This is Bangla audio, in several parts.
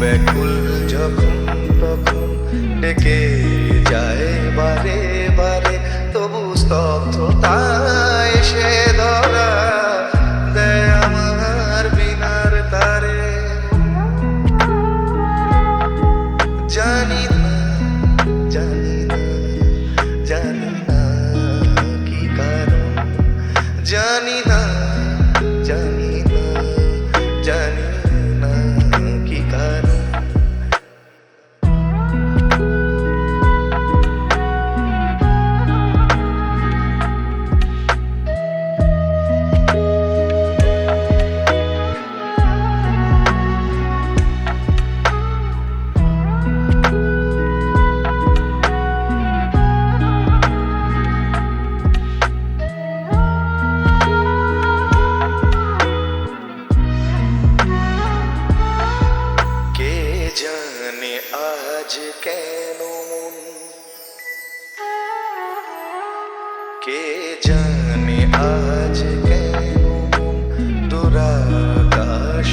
ব্যাকুল যখন তখন ডেকে যায় বারে বারে, তবু স্তব্ধতায় সে ধরা আমার বিনার তারে। জানি না জানি না জানি না কি জানি না জানে আজ কেন মন দুরাকাশ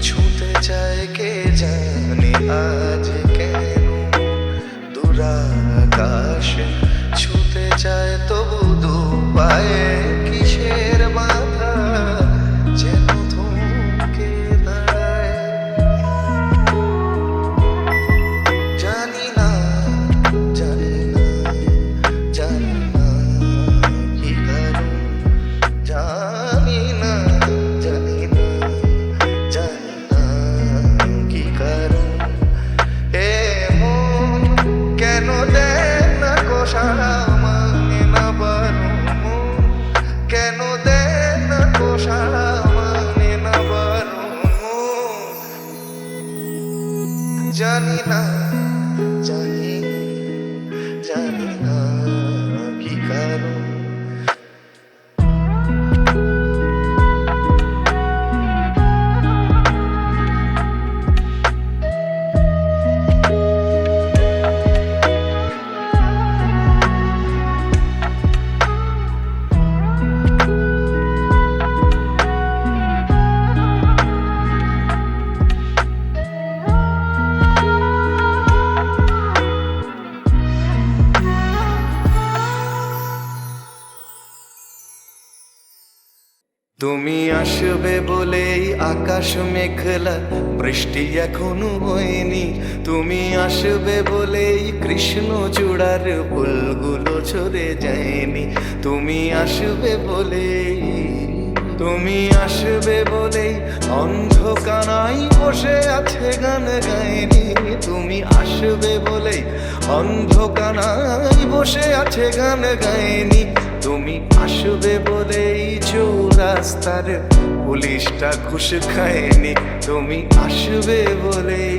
ছুঁতে চায় কে জানে আজ কেন মন না জানি জানি না। তুমি আসবে বলেই আকাশ মেঘলা, বৃষ্টি এখনও হয়নি। তুমি আসবে বলেই কৃষ্ণ চূড়ার ফুলগুলো ছড়ে যায়নি। তুমি আসবে বলেই তুমি আসবে বলেই অন্ধকানাই বসে আছে গান গায়নি তুমি আসবে বলেই অন্ধকানাই বসে আছে গান গায়নি তুমি আসবে বলেই চৌরাস্তার পুলিশটা ঘুষ খায়নি। তুমি আসবে বলেই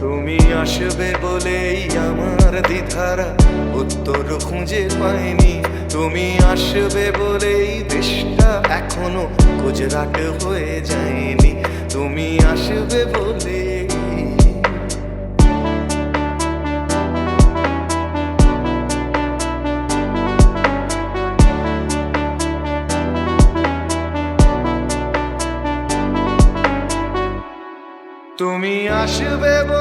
তুমি আসবে বলেই আমার দ্বিধারা। উত্তর খুঁজে পাইনি। তুমি আসবে বলেই দেশটা এখনও গুজরাট হয়ে যায়নি। তুমি আসবে বলেই তুমি আসবে বলেই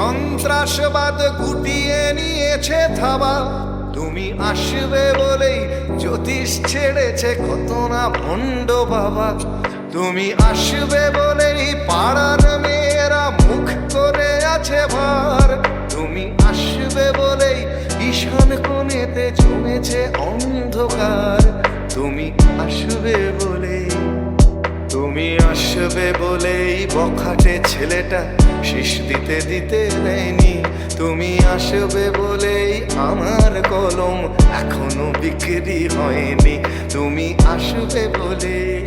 সন্ত্রাসবাদ গুটিয়ে নিয়েছে থাবা। তুমি আসবে বলেই জ্যোতিষ ছেড়েছে কত না ভণ্ড বাবা। তুমি আসবে বলেই পাড়ার মেয়েরা মুখ করে আছে ভার। তুমি আসবে বলেই ঈশান কোণেতে জমেছে অন্ধকার। তুমি আসবে বলেই আসবে বলেই বখাটে ছেলেটা। শীষ দিতে দিতে দেয়নি তুমি আসবে বলেই আমার কলম এখনও বিক্রি হয়নি। তুমি আসবে বলেই